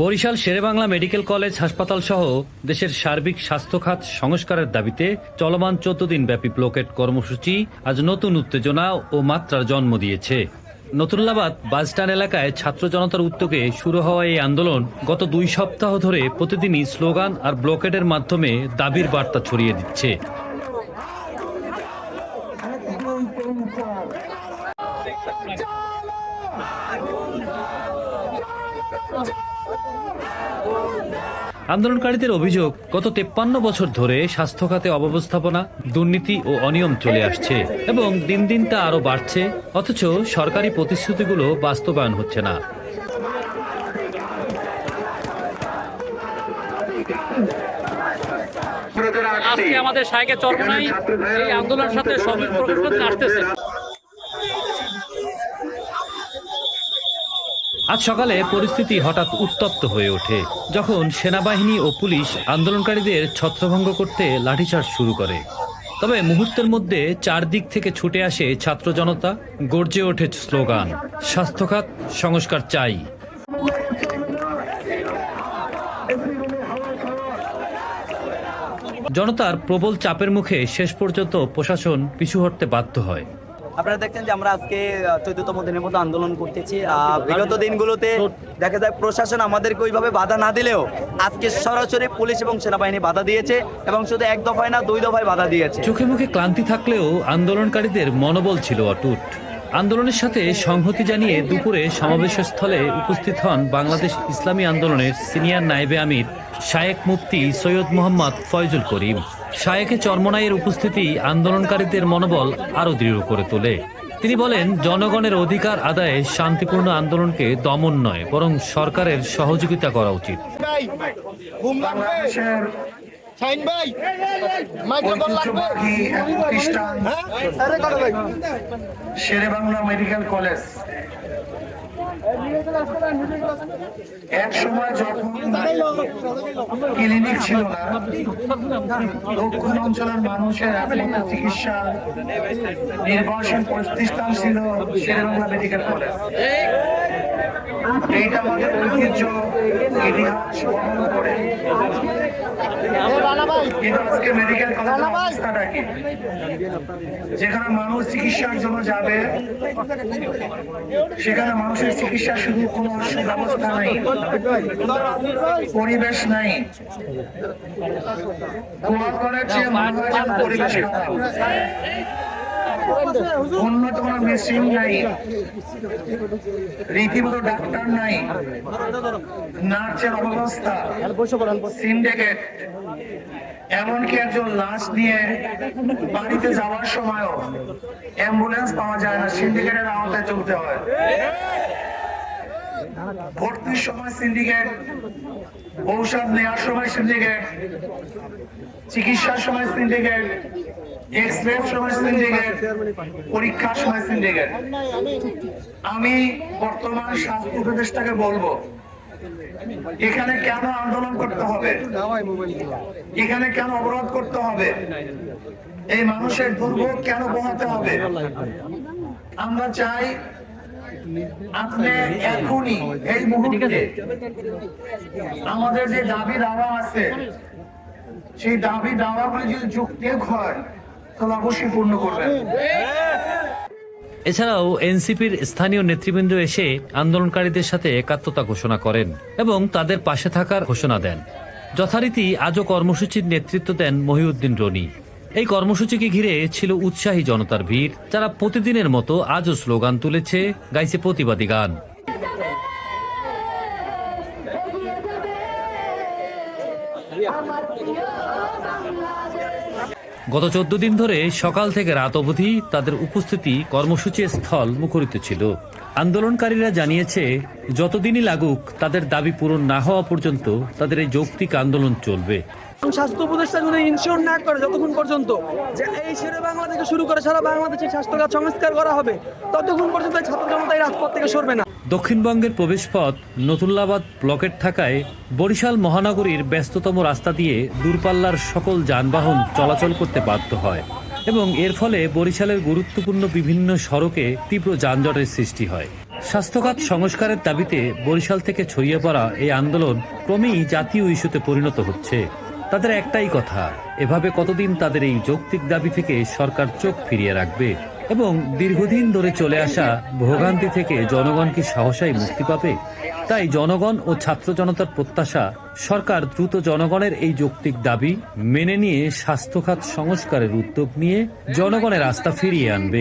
Barishal Sherebangla medical college হাসপাতাল সহ দেশের সার্বিক স্বাস্থ্য খাত সংস্কারের দাবিতে চলমান চোদ্দ দিন ব্যাপী ব্লকেট কর্মসূচি আজ নতুন উত্তেজনা ও মাত্রার জন্ম দিয়েছে। নতুল্লাবাদ বাসস্ট্যান্ড এলাকায় ছাত্র জনতার উদ্যোগে শুরু হওয়া এই আন্দোলন গত দুই সপ্তাহ ধরে প্রতিদিনই স্লোগান আর ব্লকেটের মাধ্যমে দাবির বার্তা ছড়িয়ে দিচ্ছে। আন্দোলনকারীদের অভিযোগ, গত তেপ্পান্ন বছর ধরে স্বাস্থ্য খাতে অব্যবস্থাপনা, দুর্নীতি ও অনিয়ম চলে আসছে এবং দিন দিন তা আরও বাড়ছে, অথচ সরকারি প্রতিশ্রুতিগুলো বাস্তবায়ন হচ্ছে না। আজকে আমাদের সাইকে চরমনাই এই আন্দোলনের সাথে সমিল প্রকাশ করতে আসতেছে। আজ সকালে পরিস্থিতি হঠাৎ উত্তপ্ত হয়ে ওঠে। যখন সেনাবাহিনী ও পুলিশ আন্দোলনকারীদের ছত্রভঙ্গ করতে লাঠিচার্জ শুরু করে। তবে মুহূর্তের মধ্যে চারদিক থেকে ছুটে আসে ছাত্র জনতা, গর্জে ওঠে স্লোগান, স্বাস্থ্যখাত, সংস্কার চাই। জনতার প্রবল চাপের মুখে শেষ পর্যন্ত প্রশাসন পিছু হটতে বাধ্য হয়। আপনারা দেখছেন যে আমরা আজকে চোদ্দতম দিনের মতো আন্দোলন করতেছি। বিগত দিনগুলোতে দেখা যায় প্রশাসন আমাদেরকে ওইভাবে বাধা না দিলেও আজকে সরাসরি পুলিশ এবং সেনাবাহিনী বাধা দিয়েছে এবং শুধু এক দফায় না, দুই দফায় বাধা দিয়েছে। চোখে মুখে ক্লান্তি থাকলেও আন্দোলনকারীদের মনোবল ছিল অটুট। আন্দোলনের সাথে সংহতি জানিয়ে দুপুরে সমাবেশ স্থলে উপস্থিত হন বাংলাদেশ ইসলামী আন্দোলনের সিনিয়র নায়েবে আমির শায়েক মুফতি সৈয়দ মোহাম্মদ ফয়জুল করিম। শায়েকে চরমনাইয়ের উপস্থিতি আন্দোলনকারীদের মনোবল আরও দৃঢ় করে তোলে। তিনি বলেন জনগণের অধিকার আদায়ে শান্তিপূর্ণ আন্দোলনকে দমন নয় বরং সরকারের সহযোগিতা করা উচিত। প্রতিষ্ঠান হ্যাঁ আরে করো ভাই শেরেবাংলা মেডিকেল কলেজ। এক সময় যখন ক্লিনিক ছিল না, দক্ষিণ অঞ্চলের মানুষের চিকিৎসা নির্ভরশীল প্রতিষ্ঠান ছিল শেরেবাংলা মেডিকেল কলেজ। এইটা আমাদের ঐতিহ্য, ইতিহাস বহন করে। আজকে মেডিকেল কলেজের কি? যেখানে মানুষ চিকিৎসার জন্য যাবে, সেখানে মানুষের চিকিৎসা শুধু কোনো ব্যবস্থা নাই। পরিবেশ নাই। পরিবেশ মেশিন নাই। রীতিমতো ডাক্তার নাই। নার্সের অবস্থা। সিন্ডিকেট। এমনকি একজন লাশ নিয়ে বাড়িতে যাওয়ার সময়ও অ্যাম্বুলেন্স পাওয়া যায় না। সিন্ডিকেটের আওতায় চলতে হয়। ভর্তির সময় সিন্ডিকেট ঔষধ নেওয়ার সময় সিন্ডিকেট চিকিৎসার সময় সিন্ডিকেট আমি বর্তমান স্বাস্থ্য উপদেষ্টাকে বলব, এখানে কেন আন্দোলন করতে হবে? এখানে কেন অবরোধ করতে হবে? এই মানুষের দুর্ভোগ কেন হবে? আমরা চাই এখনই এই মুহূর্তে আমাদের যে দাবি দাওয়া আছে, সেই দাবি দাওয়াগুলি যদি যুক্তি হয়, তাহলে অবশ্যই পূর্ণ করবেন। এছাড়াও এনসিপির স্থানীয় নেতৃবৃন্দ এসে আন্দোলনকারীদের সাথে একাত্মতা ঘোষণা করেন এবং তাদের পাশে থাকার ঘোষণা দেন। যথারীতি আজও কর্মসূচির নেতৃত্ব দেন মহিউদ্দিন রনি। এই কর্মসূচিকে ঘিরে ছিল উৎসাহী জনতার ভিড়। যারা প্রতিদিনের মতো আজও স্লোগান তুলেছে, গাইছে প্রতিবাদী গান। গত চোদ্দ দিন ধরে সকাল থেকে রাত অবধি তাদের উপস্থিতি কর্মসূচির স্থল মুখরিত ছিল। আন্দোলনকারীরা জানিয়েছে, যতদিনই লাগুক, তাদের দাবি পূরণ না হওয়া পর্যন্ত তাদের এই যৌক্তিক আন্দোলন চলবে। স্বাস্থ্য যদি ইনশিওর না করে যতক্ষণ পর্যন্ত যে এই শেরে বাংলা থেকে শুরু করে সারা বাংলাদেশের স্বাস্থ্যখাত সংস্কার করা হবে, ততক্ষণ পর্যন্ত ছাত্র জনতা এই রাজপথ থেকে সরবে না। দক্ষিণবঙ্গের প্রবেশপথ নতুল্লাবাদ ব্লকেট থাকায় বরিশাল মহানগরীর ব্যস্ততম রাস্তা দিয়ে দূরপাল্লার সকল যানবাহন চলাচল করতে বাধ্য হয় এবং এর ফলে বরিশালের গুরুত্বপূর্ণ বিভিন্ন সড়কে তীব্র যানজটের সৃষ্টি হয়। স্বাস্থ্যখাত সংস্কারের দাবিতে বরিশাল থেকে ছড়িয়ে পড়া এই আন্দোলন ক্রমেই জাতীয় ইস্যুতে পরিণত হচ্ছে। তাদের একটাই কথা, এভাবে কতদিন তাদের এই যৌক্তিক দাবি থেকে সরকার চোখ ফিরিয়ে রাখবে এবং দীর্ঘদিন ধরে চলে আসা ভোগান্তি থেকে জনগণ কি সাহসাই মুক্তি পাবে? তাই জনগণ ও ছাত্র জনতার প্রত্যাশা, সরকার দ্রুত জনগণের এই যৌক্তিক দাবি মেনে নিয়ে স্বাস্থ্যখাত সংস্কারের উদ্যোগ নিয়ে জনগণের আস্থা ফিরিয়ে আনবে।